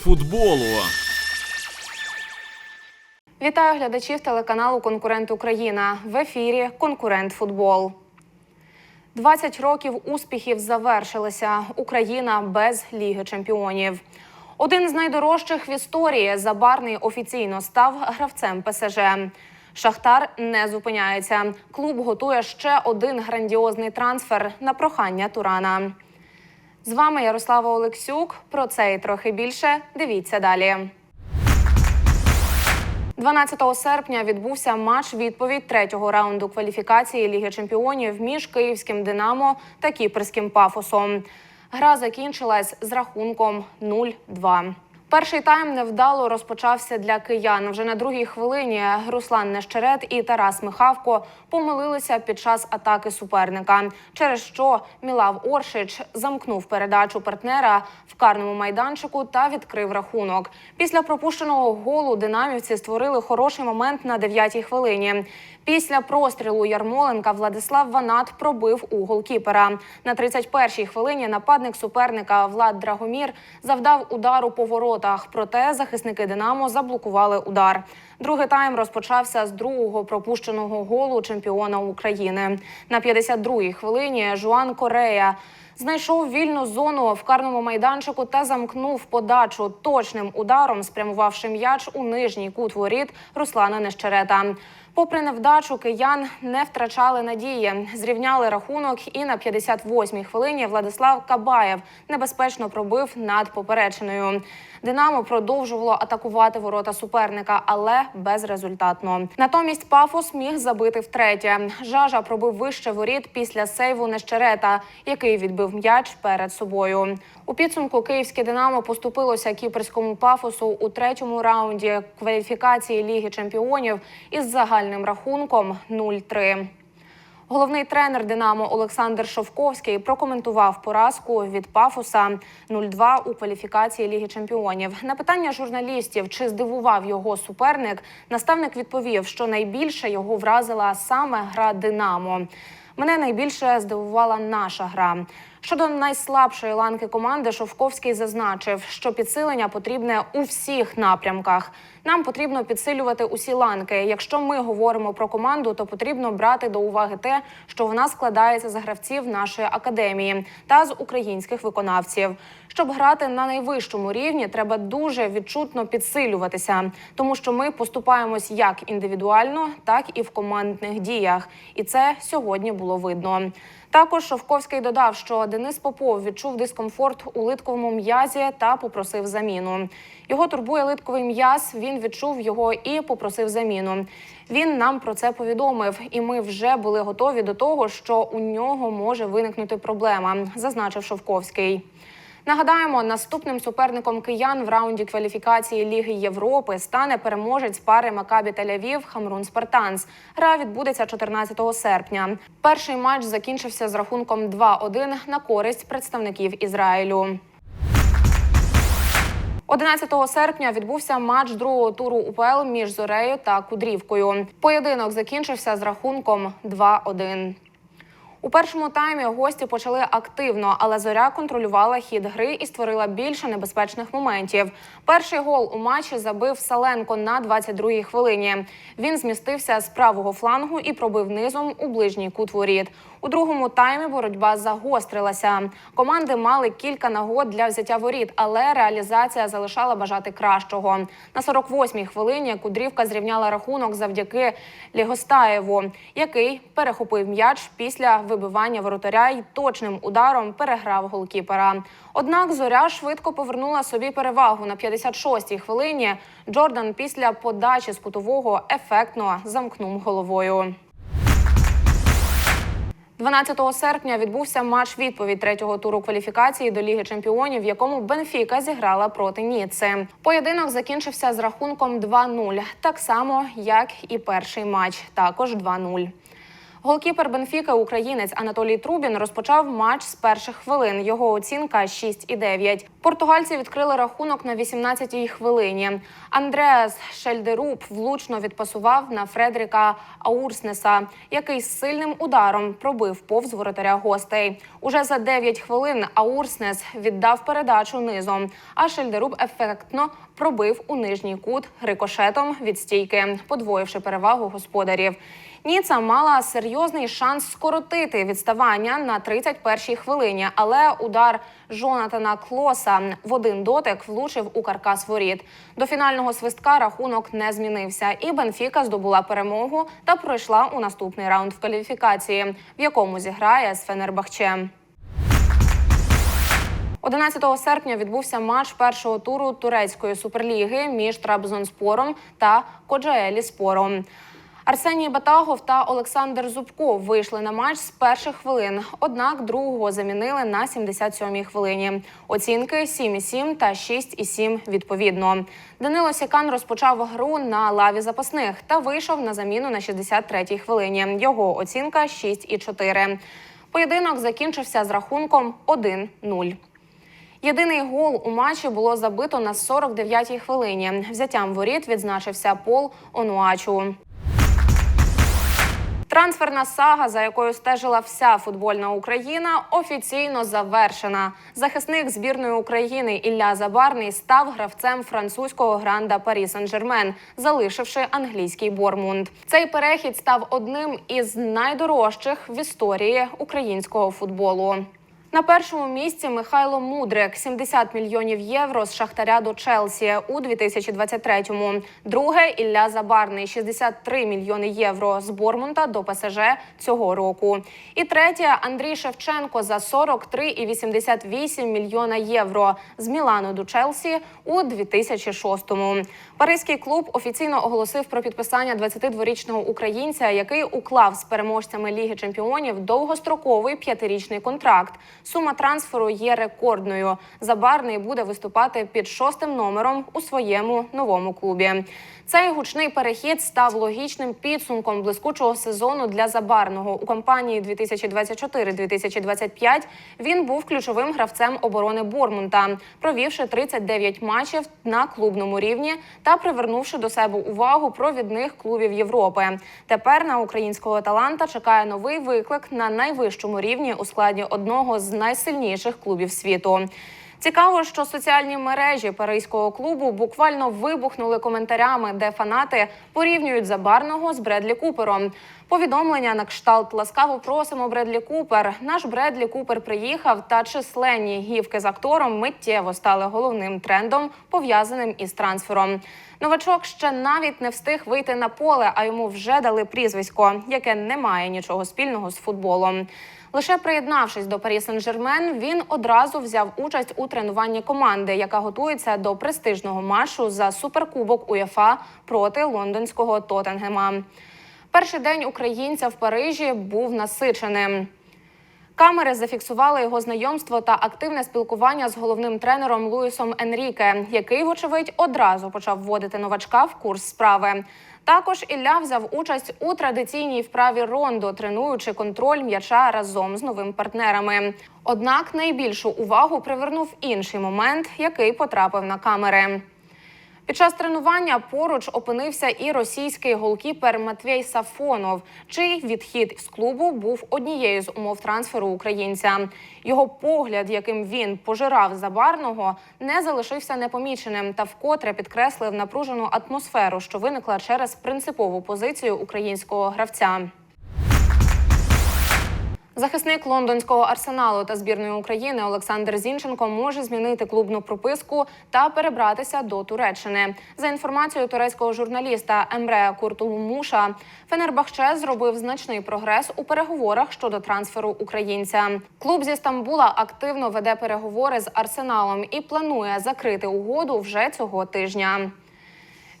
футболу. Вітаю глядачів телеканалу Конкурент Україна в ефірі Конкурент Футбол. 20 років успіхів завершилися. Україна без Ліги Чемпіонів. Один з найдорожчих в історії Забарний офіційно став гравцем ПСЖ. Шахтар не зупиняється. Клуб готує ще один грандіозний трансфер на прохання Турана. З вами Ярослава Олексюк. Про це і трохи більше. Дивіться далі. 12 серпня відбувся матч відповідь третього раунду кваліфікації Ліги Чемпіонів між київським Динамо та кіпрським пафосом. Гра закінчилась з рахунком 0-2. Перший тайм невдало розпочався для киян. Вже на другій хвилині Руслан Нещерет і Тарас Михавко помилилися під час атаки суперника, через що Мілав Оршич замкнув передачу партнера в карному майданчику та відкрив рахунок. Після пропущеного голу динамівці створили хороший момент на дев'ятій хвилині. Після прострілу Ярмоленка Владислав Ванат пробив у голкіпера. На 31-й хвилині нападник суперника Влад Драгомір завдав удару по воротах. Проте захисники Динамо заблокували удар. Другий тайм розпочався з другого пропущеного голу чемпіона України. На 52-й хвилині Жуан Корея знайшов вільну зону в карному майданчику та замкнув подачу точним ударом, спрямувавши м'яч у нижній кут воріт Руслана Нещерета. Попри невдачу, киян не втрачали надії. Зрівняли рахунок, і на 58-й хвилині Владислав Кабаєв небезпечно пробив над поперечиною. Динамо продовжувало атакувати ворота суперника, але безрезультатно. Натомість Пафос міг забити втретє. Жажа пробив вище воріт після сейву Нещерета, який відбив м'яч перед собою. У підсумку київське Динамо поступилося кіпрському пафосу у третьому раунді кваліфікації Ліги Чемпіонів із загальним рахунком 0-3. Головний тренер Динамо Олександр Шовковський прокоментував поразку від Пафоса 0-2 у кваліфікації Ліги Чемпіонів. На питання журналістів, чи здивував його суперник, наставник відповів, що найбільше його вразила саме гра Динамо. Мене найбільше здивувала наша гра. Щодо найслабшої ланки команди, Шовковський зазначив, що підсилення потрібне у всіх напрямках. Нам потрібно підсилювати усі ланки. Якщо ми говоримо про команду, то потрібно брати до уваги те, що вона складається з гравців нашої академії та з українських виконавців. Щоб грати на найвищому рівні, треба дуже відчутно підсилюватися, тому що ми поступаємось як індивідуально, так і в командних діях. І це сьогодні було видно. Також Шовковський додав, що Денис Попов відчув дискомфорт у литковому м'язі та попросив заміну. Його турбує литковий м'яз. Він відчув його і попросив заміну. Він нам про це повідомив, і ми вже були готові до того, що у нього може виникнути проблема, зазначив Шовковський. Нагадаємо, наступним суперником киян в раунді кваліфікації Ліги Європи стане переможець пари Макабі Тель-Авів Хамрун Спартанс. Гра відбудеться 14 серпня. Перший матч закінчився з рахунком 2-1 на користь представників Ізраїлю. 11 серпня відбувся матч другого туру УПЛ між Зорею та Кудрівкою. Поєдинок закінчився з рахунком 2-1. У першому таймі гості почали активно, але зоря контролювала хід гри і створила більше небезпечних моментів. Перший гол у матчі забив Саленко на 22-й хвилині. Він змістився з правого флангу і пробив низом у ближній кут воріт. У другому таймі боротьба загострилася. Команди мали кілька нагод для взяття воріт, але реалізація залишала бажати кращого. На 48-й хвилині Кудрівка зрівняла рахунок завдяки Лігостаєву, який перехопив м'яч після вибивання воротаря й точним ударом переграв голкіпера. Однак зоря швидко повернула собі перевагу на 56-й хвилині. Джордан після подачі з кутового ефектно замкнув головою. 12 серпня відбувся матч відповідь третього туру кваліфікації до Ліги Чемпіонів, в якому Бенфіка зіграла проти Ніцци. Поєдинок закінчився з рахунком 2-0, так само як і перший матч, також 2-0. Голкіпер Бенфіка, українець Анатолій Трубін, розпочав матч з перших хвилин. Його оцінка 6,9. Португальці відкрили рахунок на 18-й хвилині. Андреас Шельдеруб влучно відпасував на Фредріка Аурснеса, який з сильним ударом пробив повз воротаря гостей. Уже за 9 хвилин Аурснес віддав передачу низом, а Шельдеруб ефектно пробив у нижній кут рикошетом від стійки, подвоївши перевагу господарів. Ніца мала серйозний шанс скоротити відставання на 31-й хвилині, але удар Жонатана Клоса в один дотик влучив у каркас воріт. До фінального свистка рахунок не змінився, і Бенфіка здобула перемогу та пройшла у наступний раунд в кваліфікації, в якому зіграє з Фенербахче. 11 серпня відбувся матч першого туру турецької суперліги між Трабзонспором та Коджаелі-спором. Арсеній Батагов та Олександр Зубко вийшли на матч з перших хвилин. Однак другого замінили на 77-й хвилині. Оцінки 7,7 та 6,7 відповідно. Данило Сікан розпочав гру на лаві запасних та вийшов на заміну на 63-й хвилині. Його оцінка 6,4. Поєдинок закінчився з рахунком 1-0. Єдиний гол у матчі було забито на 49-й хвилині. Взяттям воріт відзначився Пол Онуачу. Трансферна сага, за якою стежила вся футбольна Україна, офіційно завершена. Захисник збірної України Ілля Забарний став гравцем французького гранда Парі Сен-Жермен, залишивши англійський Бормунд. Цей перехід став одним із найдорожчих в історії українського футболу. На першому місці Михайло Мудрик 70 мільйонів євро з Шахтаря до Челсі у 2023-му. Друге Ілля Забарний 63 мільйони євро з Бормунта до ПСЖ цього року. І третє Андрій Шевченко за 43,88 мільйона євро з Мілану до Челсі у 2006-му. Паризький клуб офіційно оголосив про підписання 22-річного українця, який уклав з переможцями Ліги Чемпіонів довгостроковий п'ятирічний контракт. Сума трансферу є рекордною. Забарний буде виступати під шостим номером у своєму новому клубі. Цей гучний перехід став логічним підсумком блискучого сезону для Забарного у кампанії 2024-2025 Він був ключовим гравцем оборони Бормунта, провівши 39 матчів на клубному рівні та привернувши до себе увагу провідних клубів Європи. Тепер на українського таланта чекає новий виклик на найвищому рівні у складі одного з найсильніших клубів світу. Цікаво, що соціальні мережі паризького клубу буквально вибухнули коментарями, де фанати порівнюють забарного з Бредлі Купером. Повідомлення на кшталт ласкаво просимо Бредлі Купер. Наш Бредлі Купер приїхав, та численні гівки з актором миттєво стали головним трендом, пов'язаним із трансфером. Новачок ще навіть не встиг вийти на поле, а йому вже дали прізвисько, яке не має нічого спільного з футболом. Лише приєднавшись до Парі Сен-Жермен, він одразу взяв участь у тренуванні команди, яка готується до престижного маршу за суперкубок УЄФА проти лондонського Тоттенгема. Перший день українця в Парижі був насиченим. Камери зафіксували його знайомство та активне спілкування з головним тренером Луїсом Енріке, який, вочевидь, одразу почав вводити новачка в курс справи. Також Ілля взяв участь у традиційній вправі рондо, тренуючи контроль м'яча разом з новими партнерами. Однак найбільшу увагу привернув інший момент, який потрапив на камери. Під час тренування поруч опинився і російський голкіпер Матвій Сафонов, чий відхід з клубу був однією з умов трансферу українця. Його погляд, яким він пожирав забарного, не залишився непоміченим та вкотре підкреслив напружену атмосферу, що виникла через принципову позицію українського гравця. Захисник лондонського арсеналу та збірної України Олександр Зінченко може змінити клубну прописку та перебратися до Туреччини. За інформацією турецького журналіста Емрея Куртулмуша, Фенербахче зробив значний прогрес у переговорах щодо трансферу українця. Клуб зі Стамбула активно веде переговори з арсеналом і планує закрити угоду вже цього тижня.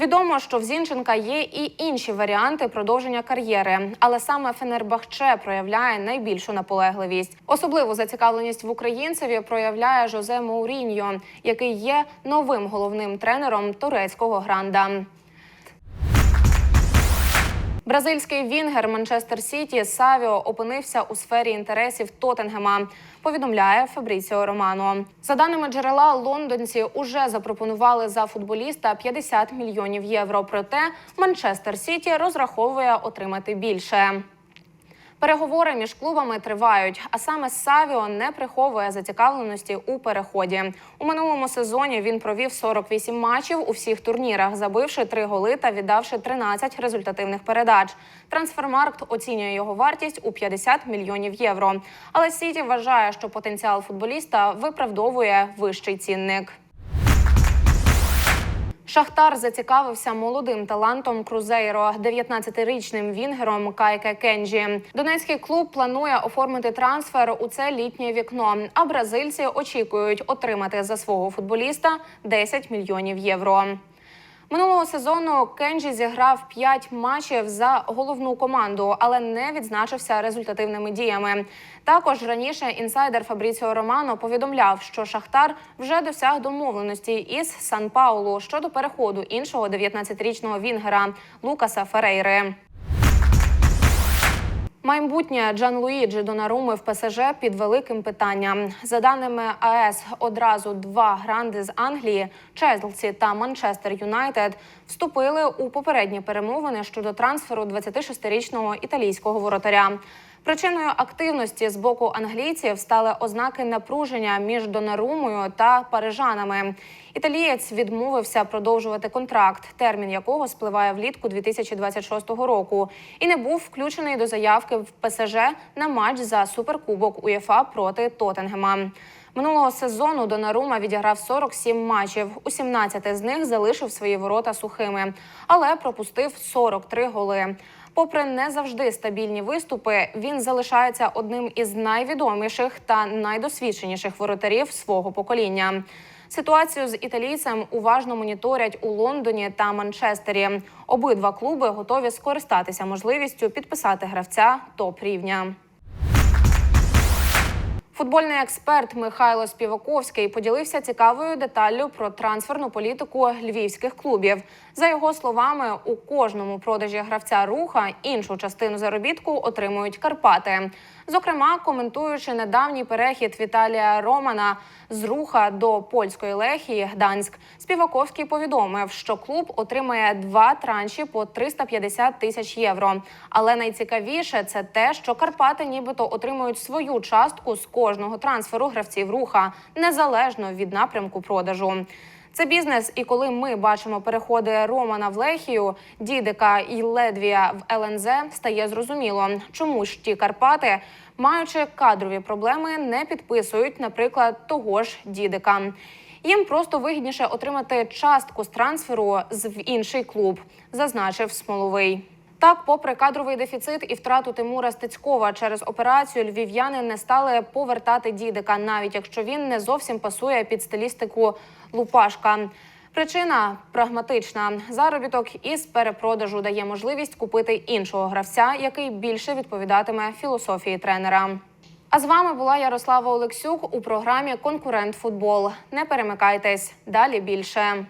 Відомо, що в Зінченка є і інші варіанти продовження кар'єри, але саме Фенербахче проявляє найбільшу наполегливість. Особливу зацікавленість в українцеві проявляє Жозе Моуріньо, який є новим головним тренером турецького гранда. Бразильський вінгер Манчестер Сіті Савіо опинився у сфері інтересів Тоттенгема. Повідомляє Фабріціо Романо. За даними джерела, лондонці уже запропонували за футболіста 50 мільйонів євро. Проте Манчестер Сіті розраховує отримати більше. Переговори між клубами тривають, а саме Савіо не приховує зацікавленості у переході. У минулому сезоні він провів 48 матчів у всіх турнірах, забивши 3 голи та віддавши 13 результативних передач. Трансфермаркт оцінює його вартість у 50 мільйонів євро. Але Сіті вважає, що потенціал футболіста виправдовує вищий цінник. Шахтар зацікавився молодим талантом Крузейро, 19-річним вінгером Кайке Кенджі. Донецький клуб планує оформити трансфер у це літнє вікно. А бразильці очікують отримати за свого футболіста 10 мільйонів євро. Минулого сезону Кенджі зіграв 5 матчів за головну команду, але не відзначився результативними діями. Також раніше інсайдер Фабріціо Романо повідомляв, що Шахтар вже досяг домовленості із Сан Паулу щодо переходу іншого 19-річного вінгера Лукаса Ферейри. Майбутнє Джан Луїджі Донаруми в ПСЖ під великим питанням. За даними АЕС, одразу два гранди з Англії Челсі та Манчестер Юнайтед вступили у попередні перемовини щодо трансферу 26-річного італійського воротаря. Причиною активності з боку англійців стали ознаки напруження між Донарумою та парижанами. Італієць відмовився продовжувати контракт, термін якого спливає влітку 2026 року, і не був включений до заявки в ПСЖ на матч за суперкубок УЄФА проти Тоттенгема. Минулого сезону Донарума відіграв 47 матчів. У 17 з них залишив свої ворота сухими, але пропустив 43 голи. Попри не завжди стабільні виступи, він залишається одним із найвідоміших та найдосвідченіших воротарів свого покоління. Ситуацію з італійцем уважно моніторять у Лондоні та Манчестері. Обидва клуби готові скористатися можливістю підписати гравця топ рівня. Футбольний експерт Михайло Співаковський поділився цікавою деталлю про трансферну політику львівських клубів. За його словами, у кожному продажі гравця руха іншу частину заробітку отримують Карпати. Зокрема, коментуючи недавній перехід Віталія Романа з руха до польської лехії Гданськ, Співаковський повідомив, що клуб отримає два транші по 350 тисяч євро. Але найцікавіше це те, що Карпати нібито отримують свою частку з кожного трансферу гравців руха незалежно від напрямку продажу. Це бізнес, і коли ми бачимо переходи Романа в Лехію, Дідика і Ледвія в ЛНЗ, стає зрозуміло, чому ж ті Карпати, маючи кадрові проблеми, не підписують, наприклад, того ж Дідика. Їм просто вигідніше отримати частку з трансферу з в інший клуб, зазначив Смоловий. Так, попри кадровий дефіцит і втрату Тимура Стецькова через операцію, львів'яни не стали повертати дідика, навіть якщо він не зовсім пасує під стилістику Лупашка. Причина прагматична. Заробіток із перепродажу дає можливість купити іншого гравця, який більше відповідатиме філософії тренера. А з вами була Ярослава Олексюк у програмі Конкурент Футбол. Не перемикайтесь далі більше.